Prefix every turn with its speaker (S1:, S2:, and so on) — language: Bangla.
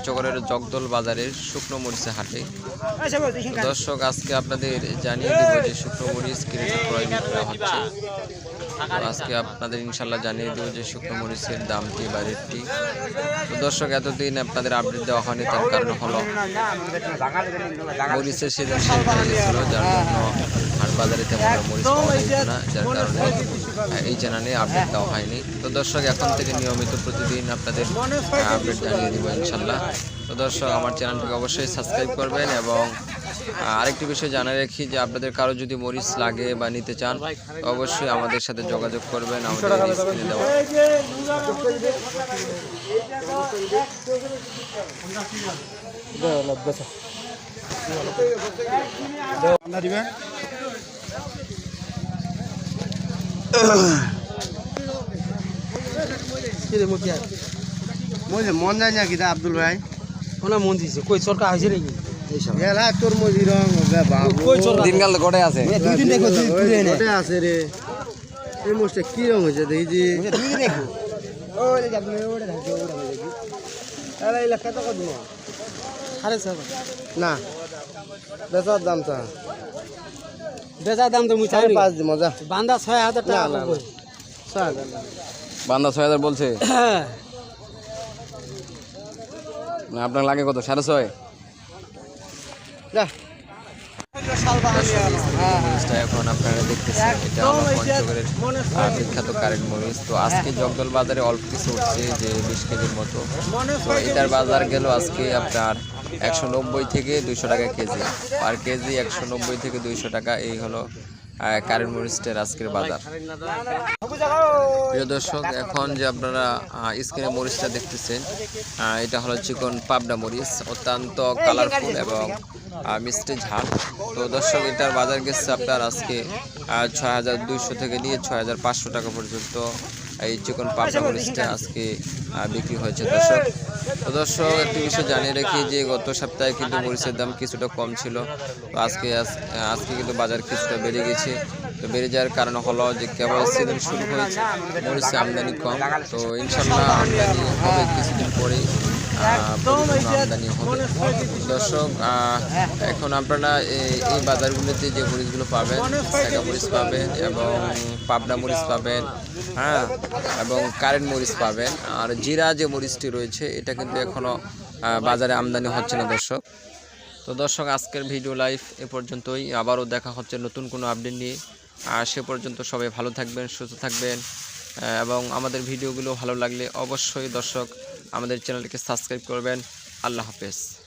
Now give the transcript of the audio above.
S1: পঞ্চগড়ের জগদল বাজারের শুকনো মরিচে হাটে। দর্শক আজকে আপনাদের জানিয়ে দেবো যে শুকনো মরিচ কীরকম ক্রয় বিক্রয় হচ্ছে। আজকে আপনাদের ইনশাল্লাহ জানিয়ে দেবো যে শুকনো মরিচের দামটি বা রেটটি। তো দর্শক এতদিন আপনাদের আপডেট দেওয়া হয়নি তার কারণ হলো মরিচের সিজন শেষ হয়ে গেছিল যার জন্য বাজারে তেমন মরিচ পাওয়া যাচ্ছে না যার কারণে এই চ্যানেলে আপডেট দেওয়া হয়নি। তো দর্শক এখন থেকে নিয়মিত প্রতিদিন আপনাদের আপডেট জানিয়ে দিব ইনশাল্লাহ। তো দর্শক আমার চ্যানেলটিকে অবশ্যই সাবস্ক্রাইব করবেন এবং আরেকটি বিষয় জানা রাখি যে আপনাদের কারও যদি মরিচ লাগে বা নিতে চান অবশ্যই আমাদের সাথে যোগাযোগ করবেন। আমাদের স্ক্রিনে দেওয়া
S2: কিরে মুখিয়া
S3: মই যে মন যায় না কিতা আব্দুল ভাই?
S2: ওনা মন দিছে? কই সরকার হয়েছে নাকি?
S3: এলা তোর মজি রং বাবু।
S2: কই সরকার
S1: দিনকাল গড়ে আছে।
S2: দুই দিন দেখো দুই
S3: ওই
S2: তুলে
S3: আছে রে। এই মোষটা কি রং হয়েছে দেখি
S2: দুই দিন
S3: কত
S2: আরে
S3: না। বেচার দাম চা
S2: বেচা দাম তো
S3: পাঁচ মজা।
S2: বান্দা ছয় হাজার টাকা
S3: ছয় হাজার
S1: বান্দা ছয় হাজার বলছে?
S2: হ্যাঁ।
S1: না আপনার লাগে কত? সাড়ে ছয়? এখন আপনারা দেখতেছেন এটা আমার পঞ্চগড়ের বিখ্যাত কারেন্ট মরিচ। তো আজকে জগদল বাজারে অল্প কিছু উঠছে যে বিশ কেজির মতো। তো এটার বাজার গেল আজকে আপনার একশো নব্বই থেকে দুইশো টাকা কেজি। পার কেজি একশো নব্বই থেকে দুইশো টাকা। এই হলো কারেন্ট মরিচটার আজকের বাজার। প্রিয় দর্শক, এখন যে আপনারা স্ক্রিনে মরিচটা দেখতেছেন এটা হলো চিকন পাবনা মরিচ, অত্যন্ত কালারফুল এবং মিষ্টি ঝাল। তো দর্শক, এটার বাজার গেছে আপনার আজকে ছয় হাজার দুইশো থেকে নিয়ে ছয় হাজার পাঁচশো টাকা পর্যন্ত। এই চিকন পাবনা মরিচটা আজকে বিক্রি হয়েছে। দর্শক, তো দর্শক, একটি বিষয় জানিয়ে রাখি যে গত সপ্তাহে কিন্তু মরিচের দাম কিছুটা কম ছিল। তো আজকে, আজ- আজকে কিন্তু বাজার কিছুটা বেড়ে গেছে। তো বেড়ে যাওয়ার কারণ হলো যে কেবল সিজন শুরু হয়েছে, মরিচের আমদানি কম। তো ইনশাল্লাহ আমদানি হবে আমদানি হবে দর্শক এখন আপনারা এই বাজারগুলোতে যে মরিচগুলো পাবেন সাইডা মরিচ পাবেন এবং পাবনা মরিচ পাবেন হ্যাঁ এবং কারেন্ট মরিচ পাবেন। আর জিরা যে মরিচটি রয়েছে, এটা কিন্তু এখনও বাজারে আমদানি হচ্ছে না দর্শক। তো দর্শক, আজকের ভিডিও লাইভ এ পর্যন্তই। আবারও দেখা হচ্ছে নতুন কোনো আপডেট নিয়ে। আর সে পর্যন্ত সবাই ভালো থাকবেন, সুস্থ থাকবেন এবং আমাদের ভিডিওগুলো ভালো লাগলে অবশ্যই দর্শক আমাদের চ্যানেলটিকে সাবস্ক্রাইব করবেন। আল্লাহ হাফেজ।